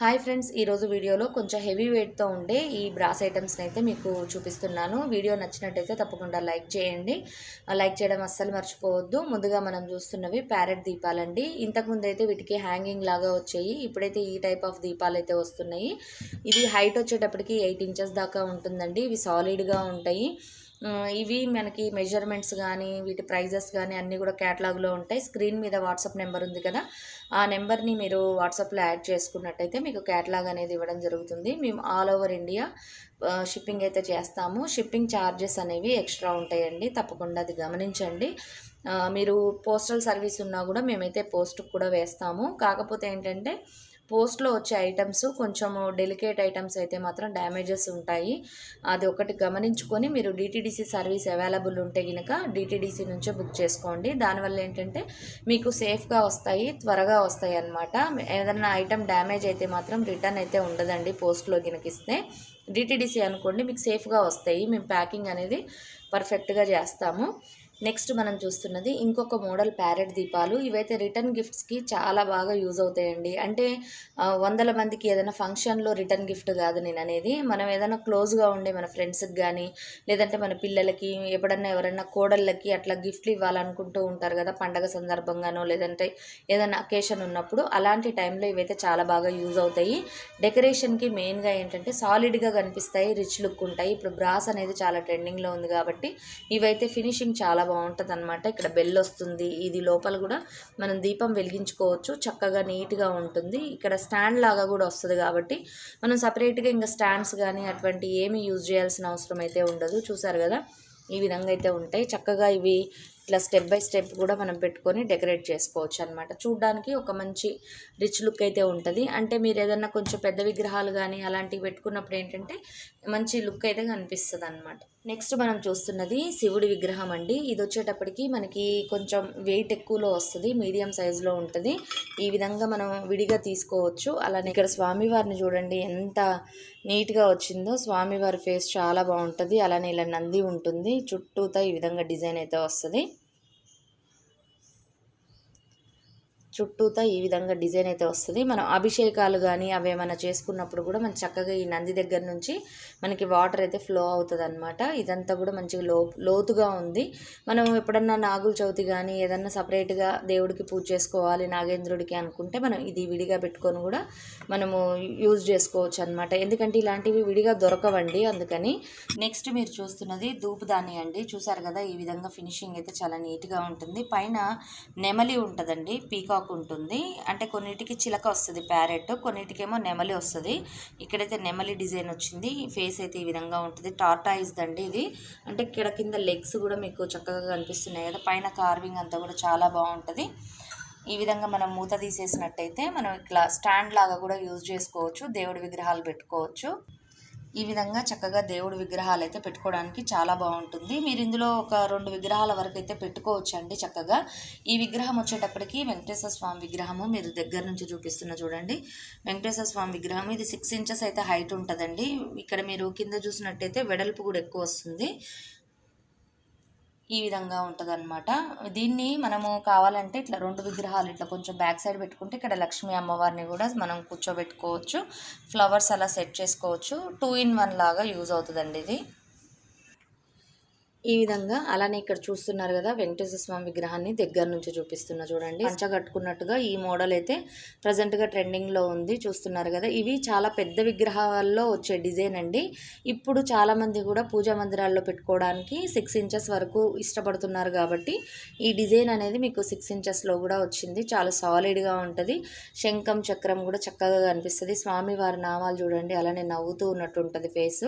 Hi friends ఈరోజు వీడియోలో కొంచెం హెవీ వెయిట్తో ఉండే ఈ బ్రాస్ ఐటమ్స్ని అయితే మీకు చూపిస్తున్నాను. వీడియో నచ్చినట్టయితే తప్పకుండా లైక్ చేయండి. లైక్ చేయడం అస్సలు మర్చిపోవద్దు. ముందుగా మనం చూస్తున్నవి ప్యారెట్ దీపాలండి. ఇంతకుముందు అయితే వీటికి హ్యాంగింగ్ లాగా వచ్చాయి. ఇప్పుడైతే ఈ టైప్ ఆఫ్ దీపాలు అయితే వస్తున్నాయి. ఇది హైట్ వచ్చేటప్పటికి ఎయిట్ ఇంచెస్ దాకా ఉంటుందండి. ఇవి సాలిడ్గా ఉంటాయి. ఇవి మనకి మెజర్మెంట్స్ కానీ వీటి ప్రైజెస్ కానీ అన్నీ కూడా క్యాటలాగ్లో ఉంటాయి. స్క్రీన్ మీద వాట్సాప్ నెంబర్ ఉంది కదా ఆ నెంబర్ని మీరు వాట్సాప్లో యాడ్ చేసుకున్నట్టయితే మీకు క్యాటలాగ్ అనేది ఇవ్వడం జరుగుతుంది. మేము ఆల్ ఓవర్ ఇండియా షిప్పింగ్ అయితే చేస్తాము. షిప్పింగ్ ఛార్జెస్ అనేవి ఎక్స్ట్రా ఉంటాయండి. తప్పకుండా అది గమనించండి. మీరు పోస్టల్ సర్వీస్ ఉన్నా కూడా మేమైతే పోస్ట్కి కూడా వేస్తాము. కాకపోతే ఏంటంటే పోస్ట్లో వచ్చే ఐటమ్స్ కొంచెం డెలికేట్ ఐటమ్స్ అయితే మాత్రం డ్యామేజెస్ ఉంటాయి. అది ఒకటి గమనించుకొని మీరు డిటీడీసీ సర్వీస్ అవైలబుల్ ఉంటే కనుక డిటీడీసీ నుంచే బుక్ చేసుకోండి. దానివల్ల ఏంటంటే మీకు సేఫ్గా వస్తాయి త్వరగా వస్తాయి అన్నమాట. ఏదైనా ఐటమ్ డ్యామేజ్ అయితే మాత్రం రిటర్న్ అయితే ఉండదండి పోస్ట్లో గినకిస్తే డిటీడీసీ అనుకోండి మీకు సేఫ్గా వస్తాయి. మేము ప్యాకింగ్ అనేది పర్ఫెక్ట్గా చేస్తాము. నెక్స్ట్ మనం చూస్తున్నది ఇంకొక మోడల్ ప్యారెట్ దీపాలు. ఇవైతే రిటర్న్ గిఫ్ట్స్కి చాలా బాగా యూజ్ అవుతాయండి. అంటే వందల మందికి ఏదైనా ఫంక్షన్లో రిటర్న్ గిఫ్ట్ కాదు నేను అనేది. మనం ఏదైనా క్లోజ్గా ఉండే మన ఫ్రెండ్స్కి కానీ లేదంటే మన పిల్లలకి ఎప్పుడన్నా ఎవరైనా కోడళ్ళకి అట్లా గిఫ్ట్లు ఇవ్వాలనుకుంటూ ఉంటారు కదా పండగ సందర్భంగానో లేదంటే ఏదైనా అకేషన్ ఉన్నప్పుడు అలాంటి టైంలో ఇవైతే చాలా బాగా యూజ్ అవుతాయి. డెకరేషన్కి మెయిన్గా ఏంటంటే సాలిడ్గా కనిపిస్తాయి రిచ్ లుక్ ఉంటాయి. ఇప్పుడు బ్రాస్ అనేది చాలా ట్రెండింగ్లో ఉంది కాబట్టి ఇవైతే ఫినిషింగ్ చాలా బాగుంటుంది అనమాట ఇక్కడ బెల్ వస్తుంది. ఇది లోపల కూడా మనం దీపం వెలిగించుకోవచ్చు. చక్కగా నీట్గా ఉంటుంది. ఇక్కడ స్టాండ్ లాగా కూడా వస్తుంది కాబట్టి మనం సపరేట్గా ఇంకా స్టాండ్స్ కానీ అటువంటి ఏమి యూజ్ చేయాల్సిన అవసరం అయితే ఉండదు. చూసారు కదా? ఈ విధంగా అయితే ఉంటాయి. చక్కగా ఇవి ఇట్లా స్టెప్ బై స్టెప్ కూడా మనం పెట్టుకొని డెకరేట్ చేసుకోవచ్చు అనమాట చూడ్డానికి ఒక మంచి రిచ్ లుక్ అయితే ఉంటుంది. అంటే మీరు ఏదన్నా కొంచెం పెద్ద విగ్రహాలు కానీ అలాంటివి పెట్టుకున్నప్పుడు ఏంటంటే మంచి లుక్ అయితే కనిపిస్తుంది అనమాట నెక్స్ట్ మనం చూస్తున్నది శివుడి విగ్రహం అండి. ఇది వచ్చేటప్పటికి మనకి కొంచెం వెయిట్ ఎక్కువలో వస్తుంది మీడియం సైజులో ఉంటుంది. ఈ విధంగా మనం విడిగా తీసుకోవచ్చు. అలానే ఇక్కడ స్వామివారిని చూడండి ఎంత నీట్గా వచ్చిందో. స్వామివారి ఫేస్ చాలా బాగుంటుంది. అలానే ఇలా నంది ఉంటుంది. చుట్టూతో ఈ విధంగా డిజైన్ అయితే వస్తుంది. చుట్టూతా ఈ విధంగా డిజైన్ అయితే వస్తుంది. మనం అభిషేకాలు కానీ అవి ఏమైనా చేసుకున్నప్పుడు కూడా మనం చక్కగా ఈ నంది దగ్గర నుంచి మనకి వాటర్ అయితే ఫ్లో అవుతుంది అనమాట ఇదంతా కూడా మంచిగా లో లోతుగా ఉంది. మనం ఎప్పుడన్నా నాగుల చవితి కానీ ఏదన్నా సపరేట్గా దేవుడికి పూజ చేసుకోవాలి నాగేంద్రుడికి అనుకుంటే మనం ఇది విడిగా పెట్టుకొని కూడా మనము యూజ్ చేసుకోవచ్చు అనమాట ఎందుకంటే ఇలాంటివి విడిగా దొరకవండి. అందుకని నెక్స్ట్ మీరు చూస్తున్నది ధూపదాని అండి. చూసారు కదా ఈ విధంగా ఫినిషింగ్ అయితే చాలా నీట్గా ఉంటుంది. పైన నెమలి ఉంటుందండి. పీకాక్ ఉంటుంది అంటే కొన్నిటికి చిలక వస్తుంది ప్యారెట్ కొన్నిటికేమో నెమలి వస్తుంది. ఇక్కడైతే నెమలి డిజైన్ వచ్చింది. ఫేస్ అయితే ఈ విధంగా ఉంటుంది. టార్టాయిస్ దండి ఇది. అంటే ఇక్కడ కింద లెగ్స్ కూడా మీకు చక్కగా కనిపిస్తున్నాయి కదా. పైన కార్వింగ్ అంతా కూడా చాలా బాగుంటుంది. ఈ విధంగా మనం మూత తీసేసినట్టయితే మనం ఇట్లా స్టాండ్ లాగా కూడా యూజ్ చేసుకోవచ్చు. దేవుడి విగ్రహాలు పెట్టుకోవచ్చు. ఈ విధంగా చక్కగా దేవుడి విగ్రహాలు అయితే పెట్టుకోవడానికి చాలా బాగుంటుంది. మీరు ఇందులో ఒక రెండు విగ్రహాల వరకు అయితే పెట్టుకోవచ్చు అండి చక్కగా. ఈ విగ్రహం వచ్చేటప్పటికి వెంకటేశ్వర స్వామి విగ్రహము మీరు దగ్గర నుంచి చూపిస్తున్న చూడండి. వెంకటేశ్వర స్వామి విగ్రహం ఇది సిక్స్ ఇంచెస్ అయితే హైట్ ఉంటుందండి. ఇక్కడ మీరు కింద చూసినట్టయితే వెడల్పు కూడా ఎక్కువ వస్తుంది. ఈ విధంగా ఉంటుంది అనమాట దీన్ని మనము కావాలంటే ఇట్లా రెండు విగ్రహాలు ఇట్లా కొంచెం బ్యాక్ సైడ్ పెట్టుకుంటే ఇక్కడ లక్ష్మీ అమ్మవారిని కూడా మనం కూర్చోబెట్టుకోవచ్చు. ఫ్లవర్స్ అలా సెట్ చేసుకోవచ్చు. టూ ఇన్ వన్ లాగా యూజ్ అవుతుందండి ఇది. ఈ విధంగా అలానే ఇక్కడ చూస్తున్నారు కదా వెంకటేశ్వర స్వామి విగ్రహాన్ని దగ్గర నుంచి చూపిస్తున్నా చూడండి. పంచ కట్టుకున్నట్టుగా ఈ మోడల్ అయితే ప్రజెంట్గా ట్రెండింగ్లో ఉంది చూస్తున్నారు కదా. ఇవి చాలా పెద్ద విగ్రహాల్లో వచ్చే డిజైన్ అండి. ఇప్పుడు చాలామంది కూడా పూజా మందిరాల్లో పెట్టుకోవడానికి సిక్స్ ఇంచెస్ వరకు ఇష్టపడుతున్నారు కాబట్టి ఈ డిజైన్ అనేది మీకు సిక్స్ ఇంచెస్లో కూడా వచ్చింది. చాలా సాలిడ్గా ఉంటుంది. శంఖం చక్రం కూడా చక్కగా కనిపిస్తుంది. స్వామివారి నామాలు చూడండి. అలానే నవ్వుతూ ఉన్నట్టు ఉంటుంది ఫేస్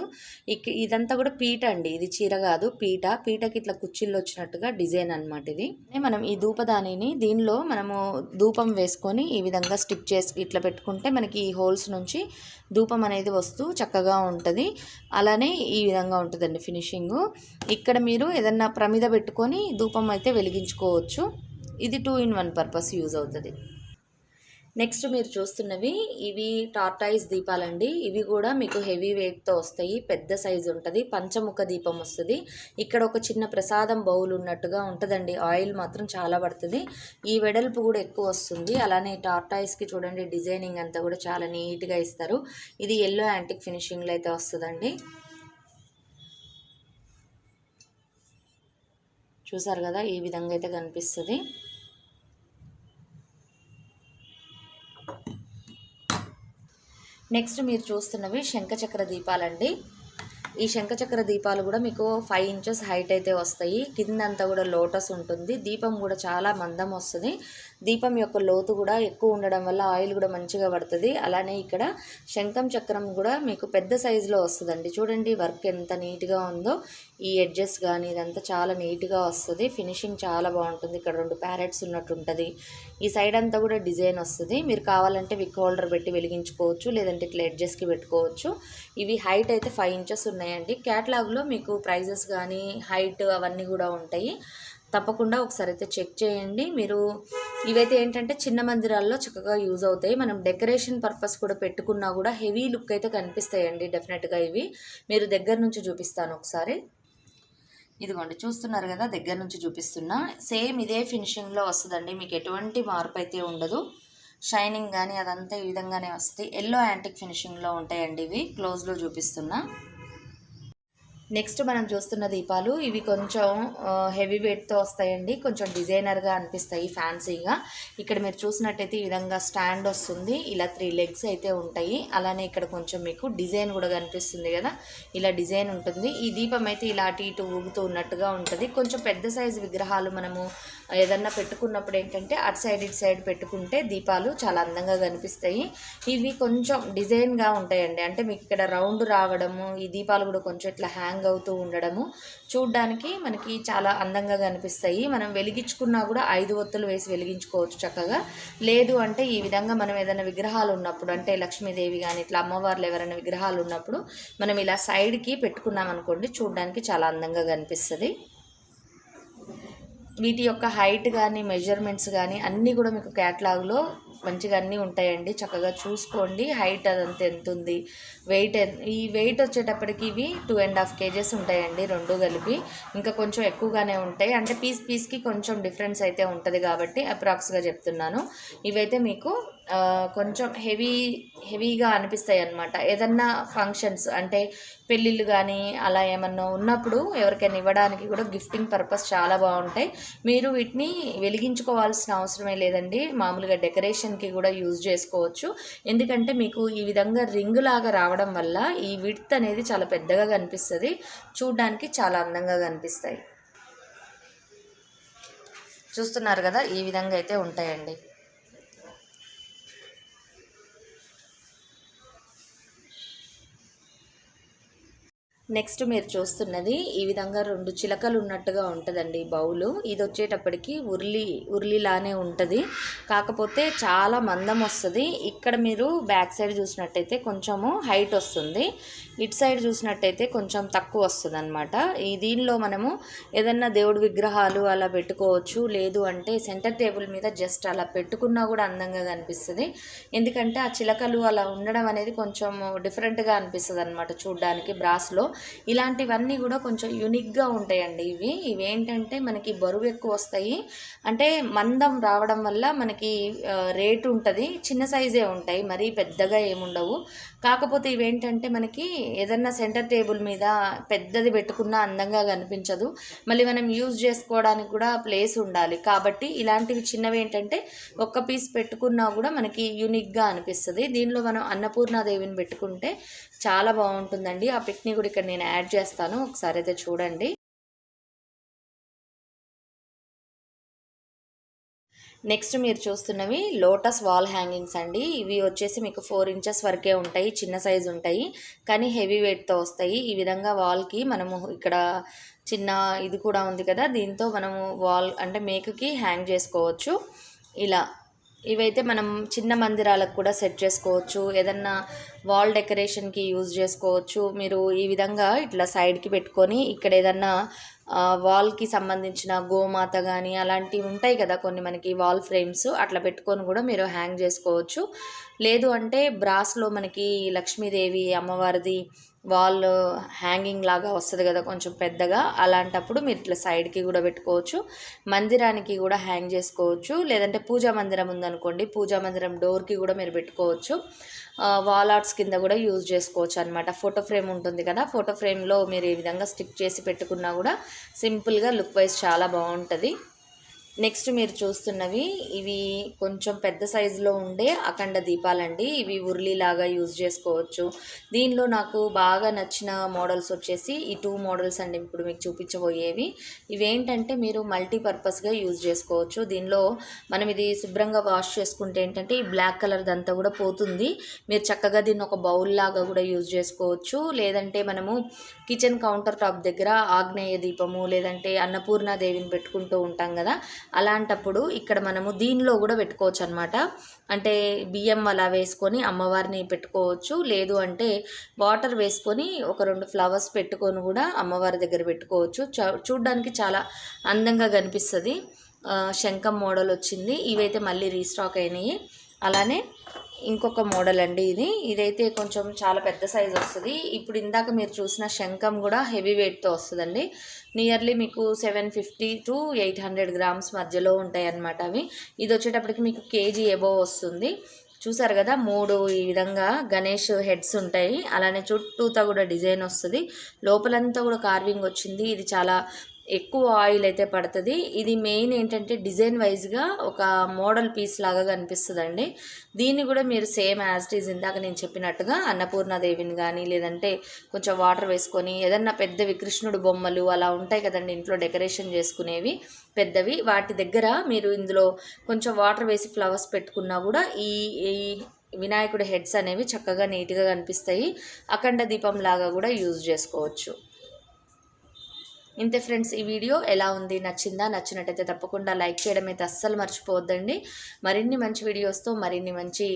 ఇదంతా కూడా పీట అండి. ఇది చీర కాదు పీట. పీటకి ఇట్లా కుచ్చిళ్ళు వచ్చినట్టుగా డిజైన్ అన్నమాట ఇది. మనం ఈ ధూపదానిని దీనిలో మనము ధూపం వేసుకొని ఈ విధంగా స్టిక్ చేసి ఇట్లా పెట్టుకుంటే మనకి ఈ హోల్స్ నుంచి ధూపం అనేది వస్తూ చక్కగా ఉంటుంది. అలానే ఈ విధంగా ఉంటుందండి ఫినిషింగ్. ఇక్కడ మీరు ఏదన్నా ప్రమిద పెట్టుకొని ధూపం అయితే వెలిగించుకోవచ్చు. ఇది two in one purpose use అవుతుంది. నెక్స్ట్ మీరు చూస్తున్నవి ఇవి టార్టాయిస్ దీపాలండి. ఇవి కూడా మీకు హెవీ వెయిట్తో వస్తాయి. పెద్ద సైజు ఉంటుంది. పంచముఖ దీపం వస్తుంది. ఇక్కడ ఒక చిన్న ప్రసాదం బౌల్ ఉన్నట్టుగా ఉంటుందండి. ఆయిల్ మాత్రం చాలా పడుతుంది. ఈ వెడల్పు కూడా ఎక్కువ వస్తుంది. అలానే టార్టాయిస్కి చూడండి డిజైనింగ్ అంతా కూడా చాలా నీట్గా ఇస్తారు. ఇది ఎల్లో యాంటిక్ ఫినిషింగ్లో అయితే వస్తుందండి. చూసారు కదా ఈ విధంగా అయితే కనిపిస్తుంది. నెక్స్ట్ మీరు చూస్తున్నవి శంఖచక్ర దీపాలండి. ఈ శంఖచక్ర దీపాలు కూడా మీకు ఫైవ్ ఇంచెస్ హైట్ అయితే వస్తాయి. కిందంతా కూడా లోటస్ ఉంటుంది. దీపం కూడా చాలా మందం వస్తుంది. దీపం యొక్క లోతు కూడా ఎక్కువ ఉండడం వల్ల ఆయిల్ కూడా మంచిగా పడుతుంది. అలానే ఇక్కడ శంఖం చక్రం కూడా మీకు పెద్ద సైజులో వస్తుందండి. చూడండి వర్క్ ఎంత నీట్గా ఉందో. ఈ ఎడ్జెస్ కానీ ఇదంతా చాలా నీట్గా వస్తుంది. ఫినిషింగ్ చాలా బాగుంటుంది. ఇక్కడ రెండు ప్యారెట్స్ ఉన్నట్టు ఉంటుంది. ఈ సైడ్ అంతా కూడా డిజైన్ వస్తుంది. మీరు కావాలంటే విక్ హోల్డర్ పెట్టి వెలిగించుకోవచ్చు లేదంటే ఇట్లా ఎడ్జెస్కి పెట్టుకోవచ్చు. ఇవి హైట్ అయితే ఫైవ్ ఇంచెస్ ఉన్నాయండి. క్యాట్లాగ్లో మీకు ప్రైజెస్ కానీ హైట్ అవన్నీ కూడా ఉంటాయి. తప్పకుండా ఒకసారి అయితే చెక్ చేయండి. మీరు ఇవైతే ఏంటంటే చిన్న మందిరాల్లో చక్కగా యూజ్ అవుతాయి. మనం డెకరేషన్ పర్పస్ కూడా పెట్టుకున్నా కూడా హెవీ లుక్ అయితే కనిపిస్తాయండి డెఫినెట్గా ఇవి. మీరు దగ్గర నుంచి చూపిస్తాను ఒకసారి. ఇదిగోండి చూస్తున్నారు కదా దగ్గర నుంచి చూపిస్తున్నా. సేమ్ ఇదే ఫినిషింగ్లో వస్తుందండి. మీకు ఎటువంటి మార్పు అయితే ఉండదు. షైనింగ్ కానీ అదంతా ఈ విధంగానే వస్తుంది. ఎల్లో యాంటిక్ ఫినిషింగ్లో ఉంటాయండి ఇవి. క్లోజ్లో చూపిస్తున్నా. నెక్స్ట్ మనం చూస్తున్న దీపాలు ఇవి కొంచెం హెవీ వెయిట్తో వస్తాయండి. కొంచెం డిజైనర్గా అనిపిస్తాయి ఫ్యాన్సీగా ఇక్కడ మీరు చూసినట్టయితే ఈ విధంగా స్టాండ్ వస్తుంది. ఇలా త్రీ లెగ్స్ అయితే ఉంటాయి. అలానే ఇక్కడ కొంచెం మీకు డిజైన్ కూడా కనిపిస్తుంది కదా. ఇలా డిజైన్ ఉంటుంది. ఈ దీపం అయితే ఇలా అటు ఇటు ఊగుతూ ఉన్నట్టుగా ఉంటుంది. కొంచెం పెద్ద సైజు విగ్రహాలు మనము ఏదన్నా పెట్టుకున్నప్పుడు ఏంటంటే అటు సైడ్ ఇటు సైడ్ పెట్టుకుంటే దీపాలు చాలా అందంగా కనిపిస్తాయి. ఇవి కొంచెం డిజైన్గా ఉంటాయండి. అంటే మీకు ఇక్కడ రౌండ్ రావడము ఈ దీపాలు కూడా కొంచెం ఇట్లా హ్యాంగ్ హ్యాంగ్ అవుతూ ఉండడము. చూడ్డానికి మనకి చాలా అందంగా కనిపిస్తాయి. మనం వెలిగించుకున్నా కూడా ఐదు ఒత్తులు వేసి వెలిగించుకోవచ్చు చక్కగా. లేదు అంటే ఈ విధంగా మనం ఏదైనా విగ్రహాలు ఉన్నప్పుడు అంటే లక్ష్మీదేవి కానీ ఇట్లా అమ్మవార్లు ఎవరైనా విగ్రహాలు ఉన్నప్పుడు మనం ఇలా సైడ్కి పెట్టుకున్నాం అనుకోండి చూడడానికి చాలా అందంగా కనిపిస్తుంది. వీటి యొక్క హైట్ కానీ మెజర్మెంట్స్ కానీ అన్నీ కూడా మీకు క్యాట్లాగ్లో మంచిగా అన్నీ ఉంటాయండి. చక్కగా చూసుకోండి. హైట్ అదంతా ఎంత ఉంది వెయిట్ ఈ వెయిట్ వచ్చేటప్పటికి ఇవి టూ అండ్ హాఫ్ కేజెస్ ఉంటాయండి రెండు కలిపి. ఇంకా కొంచెం ఎక్కువగానే ఉంటాయి. అంటే పీస్ పీస్కి కొంచెం డిఫరెన్స్ అయితే ఉంటుంది కాబట్టి అప్రాక్స్గా చెప్తున్నాను. ఇవైతే మీకు కొంచెం హెవీ హెవీగా అనిపిస్తాయి అన్నమాట ఏదన్నా ఫంక్షన్స్ అంటే పెళ్ళిళ్ళు కానీ అలా ఏమన్నా ఉన్నప్పుడు ఎవరికైనా ఇవ్వడానికి కూడా గిఫ్టింగ్ పర్పస్ చాలా బాగుంటాయి. మీరు వీటిని వెలిగించుకోవాల్సిన అవసరమే లేదండి. మామూలుగా డెకరేషన్కి కూడా యూజ్ చేసుకోవచ్చు. ఎందుకంటే మీకు ఈ విధంగా రింగ్ లాగా రావడం వల్ల ఈ విడ్త్ అనేది చాలా పెద్దగా కనిపిస్తుంది. చూడడానికి చాలా అందంగా కనిపిస్తాయి. చూస్తున్నారు కదా ఈ విధంగా అయితే ఉంటాయండి. నెక్స్ట్ మీరు చూస్తున్నది ఈ విధంగా రెండు చిలకలు ఉన్నట్టుగా ఉంటుందండి బౌలు. ఇది వచ్చేటప్పటికి ఉర్లి ఉర్లిలానే ఉంటుంది. కాకపోతే చాలా మందం వస్తుంది. ఇక్కడ మీరు బ్యాక్ సైడ్ చూసినట్టయితే కొంచెము హైట్ వస్తుంది. ఇటు సైడ్ చూసినట్టయితే కొంచెం తక్కువ వస్తుంది అనమాట ఈ దీనిలో మనము ఏదన్నా దేవుడి విగ్రహాలు అలా పెట్టుకోవచ్చు. లేదు అంటే సెంటర్ టేబుల్ మీద జస్ట్ అలా పెట్టుకున్నా కూడా అందంగా కనిపిస్తుంది. ఎందుకంటే ఆ చిలకలు అలా ఉండడం అనేది కొంచెం డిఫరెంట్గా అనిపిస్తుంది అనమాట చూడ్డానికి బ్రాస్లో. ఇలాంటివన్నీ కూడా కొంచెం యునిక్గా ఉంటాయండి ఇవి. ఇవి ఏంటంటే మనకి బరువు ఎక్కువ వస్తాయి. అంటే మందం రావడం వల్ల మనకి రేటు ఉంటుంది. చిన్న సైజే ఉంటాయి. మరీ పెద్దగా ఏముండవు. కాకపోతే ఇవేంటంటే మనకి ఏదన్నా సెంటర్ టేబుల్ మీద పెద్దది పెట్టుకున్నా అందంగా కనిపించదు. మళ్ళీ మనం యూజ్ చేసుకోవడానికి కూడా ప్లేస్ ఉండాలి. కాబట్టి ఇలాంటివి చిన్నవి ఏంటంటే ఒక్క పీస్ పెట్టుకున్నా కూడా మనకి యూనిక్గా అనిపిస్తుంది. దీనిలో మనం అన్నపూర్ణాదేవిని పెట్టుకుంటే చాలా బాగుంటుందండి. ఆ పిక్ని కూడా ఇక్కడ నేను యాడ్ చేస్తాను. ఒకసారి అయితే చూడండి. నెక్స్ట్ మీరు చూస్తున్నవి లోటస్ వాల్ హ్యాంగింగ్స్ అండి. ఇవి వచ్చేసి మీకు ఫోర్ ఇంచెస్ వరకే ఉంటాయి చిన్న సైజు ఉంటాయి. కానీ హెవీ వెయిట్తో వస్తాయి. ఈ విధంగా వాల్కి మనము ఇక్కడ చిన్న ఇది కూడా ఉంది కదా దీంతో మనము వాల్ అంటే మేకుకి హ్యాంగ్ చేసుకోవచ్చు. ఇలా ఇవైతే మనం చిన్న మందిరాలకు కూడా సెట్ చేసుకోవచ్చు. ఏదన్నా వాల్ డెకరేషన్కి యూజ్ చేసుకోవచ్చు. మీరు ఈ విధంగా ఇట్లా సైడ్కి పెట్టుకొని ఇక్కడ ఏదన్నా వాల్కి సంబంధించిన గోమాత కానీ అలాంటివి ఉంటాయి కదా కొన్ని మనకి వాల్ ఫ్రేమ్స్ అట్లా పెట్టుకొని కూడా మీరు హ్యాంగ్ చేసుకోవచ్చు. లేదు అంటే బ్రాస్లో మనకి లక్ష్మీదేవి అమ్మవారిది వాల్ హ్యాంగింగ్ లాగా వస్తుంది కదా కొంచెం పెద్దగా అలాంటప్పుడు మీరు ఇట్లా సైడ్కి కూడా పెట్టుకోవచ్చు. మందిరానికి కూడా హ్యాంగ్ చేసుకోవచ్చు. లేదంటే పూజా మందిరం ఉందనుకోండి పూజా మందిరం డోర్కి కూడా మీరు పెట్టుకోవచ్చు. వాల్ ఆర్ట్స్ కింద కూడా యూజ్ చేసుకోవచ్చు అనమాట ఫోటో ఫ్రేమ్ ఉంటుంది కదా ఫోటో ఫ్రేమ్లో మీరు ఈ విధంగా స్టిక్ చేసి పెట్టుకున్నా కూడా సింపుల్గా లుక్ వైజ్ చాలా బాగుంటుంది. నెక్స్ట్ మీరు చూస్తున్నవి ఇవి కొంచెం పెద్ద సైజులో ఉండే అఖండ దీపాలండి. ఇవి ఉర్లీలాగా యూజ్ చేసుకోవచ్చు. దీనిలో నాకు బాగా నచ్చిన మోడల్స్ వచ్చేసి ఈ టూ మోడల్స్ అండి ఇప్పుడు మీకు చూపించబోయేవి. ఇవేంటంటే మీరు మల్టీపర్పస్గా యూజ్ చేసుకోవచ్చు. దీనిలో మనం ఇది శుభ్రంగా వాష్ చేసుకుంటే ఏంటంటే ఈ బ్లాక్ కలర్ దంతా కూడా పోతుంది. మీరు చక్కగా దీన్ని ఒక బౌల్ లాగా కూడా యూజ్ చేసుకోవచ్చు. లేదంటే మనము కిచెన్ కౌంటర్ టాప్ దగ్గర ఆగ్నేయ దీపము లేదంటే అన్నపూర్ణాదేవిని పెట్టుకుంటూ ఉంటాం కదా అలాంటప్పుడు ఇక్కడ మనము దీనిలో కూడా పెట్టుకోవచ్చు అనమాట అంటే బియ్యం అలా వేసుకొని అమ్మవారిని పెట్టుకోవచ్చు. లేదు అంటే వాటర్ వేసుకొని ఒక రెండు ఫ్లవర్స్ పెట్టుకొని కూడా అమ్మవారి దగ్గర పెట్టుకోవచ్చు. చ- చాలా అందంగా కనిపిస్తుంది. శంఖం మోడల్ వచ్చింది ఇవైతే మళ్ళీ రీస్టాక్ అయినాయి. అలానే ఇంకొక మోడల్ అండి ఇది. ఇదైతే కొంచెం చాలా పెద్ద సైజ్ వస్తుంది. ఇప్పుడు ఇందాక మీరు చూసిన శంఖం కూడా హెవీ వెయిట్తో వస్తుందండి. నియర్లీ మీకు seven fifty to eight hundred grams మధ్యలో ఉంటాయి అన్నమాట అవి. ఇది వచ్చేటప్పటికి మీకు కేజీ ఎబో వస్తుంది. చూసారు కదా మూడు ఈ విధంగా గణేష్ హెడ్స్ ఉంటాయి. అలానే చుట్టూతా కూడా డిజైన్ వస్తుంది. లోపలంతా కూడా కార్వింగ్ వచ్చింది. ఇది చాలా ఎక్కువ ఆయిల్ అయితే పడుతుంది. ఇది మెయిన్ ఏంటంటే డిజైన్ వైజ్గా ఒక మోడల్ పీస్ లాగా కనిపిస్తుందండి. దీన్ని కూడా మీరు సేమ్ యాజ్ ఇట్ ఈజ్ ఇందాక నేను చెప్పినట్టుగా అన్నపూర్ణాదేవిని కానీ లేదంటే కొంచెం వాటర్ వేసుకొని ఏదన్నా పెద్దవి కృష్ణుడు బొమ్మలు అలా ఉంటాయి కదండి ఇంట్లో డెకరేషన్ చేసుకునేవి పెద్దవి. వాటి దగ్గర మీరు ఇందులో కొంచెం వాటర్ వేసి ఫ్లవర్స్ పెట్టుకున్నా కూడా ఈ ఈ వినాయకుడి హెడ్స్ అనేవి చక్కగా నీట్గా కనిపిస్తాయి. అఖండ దీపం లాగా కూడా యూజ్ చేసుకోవచ్చు. ఇంతే ఫ్రెండ్స్ ఈ వీడియో ఎలా ఉంది నచ్చిందా నచ్చినట్టయితే తప్పకుండా లైక్ చేయడం అయితే అస్సలు మర్చిపోవద్దండి. మరిన్ని మంచి వీడియోస్తో మరిన్ని మంచి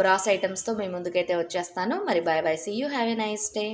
బ్రాస్ ఐటమ్స్తో మీ ముందుకైతే వచ్చేస్తాను. మరి bye bye see you have a nice day